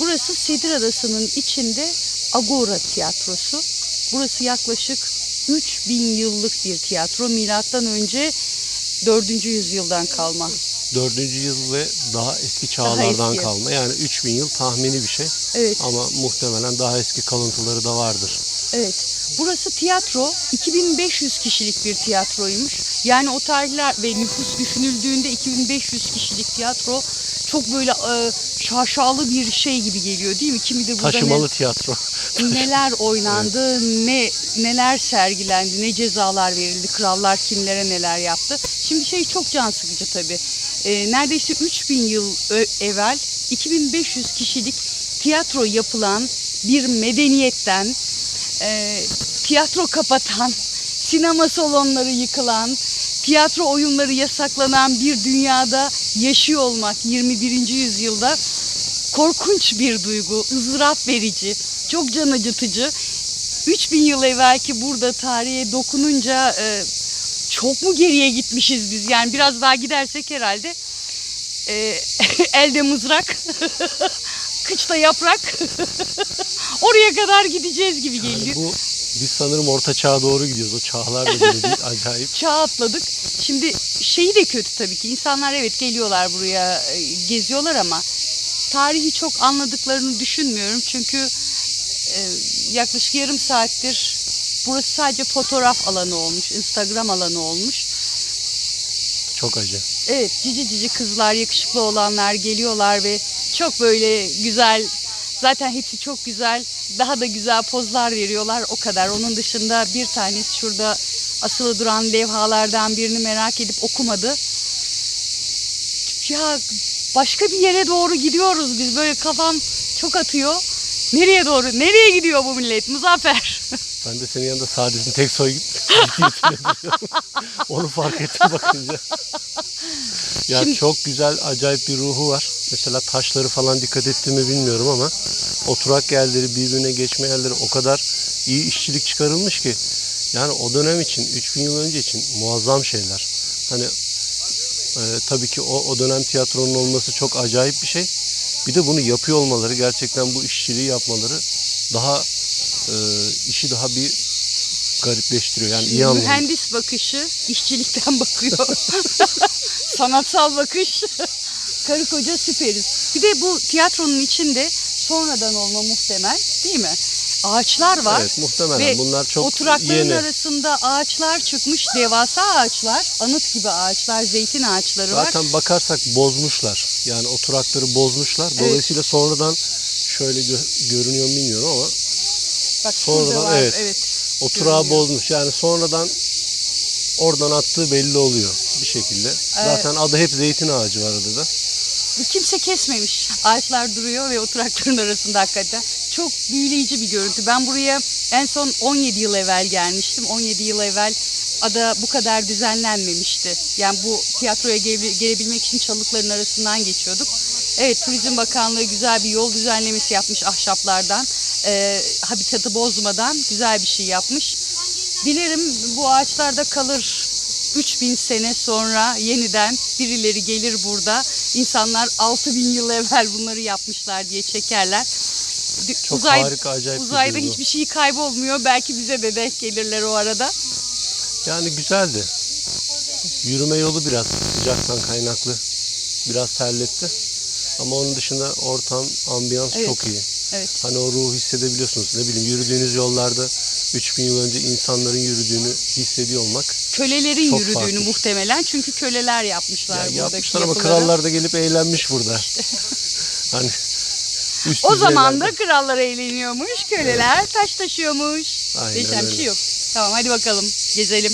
Burası Sedir Adası'nın içinde Agora Tiyatrosu. Burası yaklaşık 3000 yıllık bir tiyatro. Milattan önce 4. yüzyıldan kalma. Dördüncü yıl ve daha eski çağlardan eski. kalma. Yani 3000 yıl tahmini bir şey. Evet. Ama muhtemelen daha eski kalıntıları da vardır. Evet. Burası tiyatro. 2500 kişilik bir tiyatroymuş. Yani o tarihler ve nüfus düşünüldüğünde 2500 kişilik tiyatro çok böyle e, şaşalı bir şey gibi geliyor değil mi? Kimidir burada Taşımalı tiyatro. ne- neler oynandı, ne neler sergilendi, ne cezalar verildi, krallar kimlere neler yaptı. Şimdi şey çok can sıkıcı tabii. E, neredeyse 3000 yıl evvel 2500 kişilik tiyatro yapılan bir medeniyetten e, tiyatro kapatan, sinema salonları yıkılan, tiyatro oyunları yasaklanan bir dünyada yaşıyor olmak 21. yüzyılda korkunç bir duygu, ızdırap verici, çok can acıtıcı. 3000 yıl evvelki burada tarihe dokununca e, çok mu geriye gitmişiz biz? Yani biraz daha gidersek herhalde e, elde mızrak, kıçta yaprak oraya kadar gideceğiz gibi Yani geliyor. bu biz sanırım orta çağa doğru gidiyoruz. O çağlar da böyle bir acayip. çağ atladık. Şimdi şeyi de kötü tabii ki. İnsanlar evet geliyorlar buraya e, geziyorlar ama tarihi çok anladıklarını düşünmüyorum. Çünkü e, yaklaşık yarım saattir burası sadece fotoğraf alanı olmuş, Instagram alanı olmuş. Çok acı. Evet cici cici kızlar, yakışıklı olanlar geliyorlar ve çok böyle güzel, zaten hepsi çok güzel, daha da güzel pozlar veriyorlar o kadar. Onun dışında bir tanesi şurada asılı duran levhalardan birini merak edip okumadı. Ya başka bir yere doğru gidiyoruz biz böyle kafam çok atıyor. Nereye doğru? Nereye gidiyor bu millet? Muzaffer. Ben de senin yanında Saadet'in tek soy. Onu fark ettim bakınca. Ya Şimdi- çok güzel, acayip bir ruhu var. Mesela taşları falan dikkat ettiğimi bilmiyorum ama oturak yerleri, birbirine geçme yerleri o kadar iyi işçilik çıkarılmış ki. Yani o dönem için, 3000 yıl önce için muazzam şeyler. Hani e, tabii ki o, o dönem tiyatronun olması çok acayip bir şey. Bir de bunu yapıyor olmaları, gerçekten bu işçiliği yapmaları daha e, işi daha bir garipleştiriyor. Yani iyi anlamda. Mühendis bakışı işçilikten bakıyor. Sanatsal bakış. Karı koca süperiz. Bir de bu tiyatronun içinde sonradan olma muhtemel değil mi? Ağaçlar var. Evet muhtemelen Ve bunlar çok Oturakların yeni. arasında ağaçlar çıkmış. Devasa ağaçlar. Anıt gibi ağaçlar. Zeytin ağaçları var. Zaten bakarsak bozmuşlar. Yani oturakları bozmuşlar. Dolayısıyla sonradan şöyle gö- görünüyor bilmiyorum ama Bak sonradan, var. evet. evet. oturağı Görünüyor. bozmuş. Yani sonradan oradan attığı belli oluyor bir şekilde. Zaten adı hep zeytin ağacı var adı da. Kimse kesmemiş. Ağaçlar duruyor ve oturakların arasında hakikaten. Çok büyüleyici bir görüntü. Ben buraya en son 17 yıl evvel gelmiştim. 17 yıl evvel ada bu kadar düzenlenmemişti. Yani bu tiyatroya gele- gelebilmek için çalıkların arasından geçiyorduk. Evet Turizm Bakanlığı güzel bir yol düzenlemesi yapmış ahşaplardan. Ee, habitatı bozmadan güzel bir şey yapmış. Dilerim bu ağaçlarda kalır 3000 sene sonra yeniden birileri gelir burada. İnsanlar 6000 yıl evvel bunları yapmışlar diye çekerler. Çok harika, acayip bir Uzayda duygu. hiçbir şey kaybolmuyor. Belki bize de denk gelirler o arada. Yani güzeldi. Yürüme yolu biraz sıcaktan kaynaklı. Biraz terletti. Ama onun dışında ortam, ambiyans Evet. çok iyi. Evet. Hani o ruhu hissedebiliyorsunuz. Ne bileyim yürüdüğünüz yollarda 3000 yıl önce insanların yürüdüğünü hissediyor olmak. Kölelerin Çok yürüdüğünü farklı. muhtemelen çünkü köleler yapmışlar Ya buradaki yapmışlar ama yapıları. krallar da gelip eğlenmiş burada. hani üst O zaman da krallar eğleniyormuş, köleler taş taşıyormuş. Aynen Değişen bir öyle. şey yok. Tamam hadi bakalım gezelim.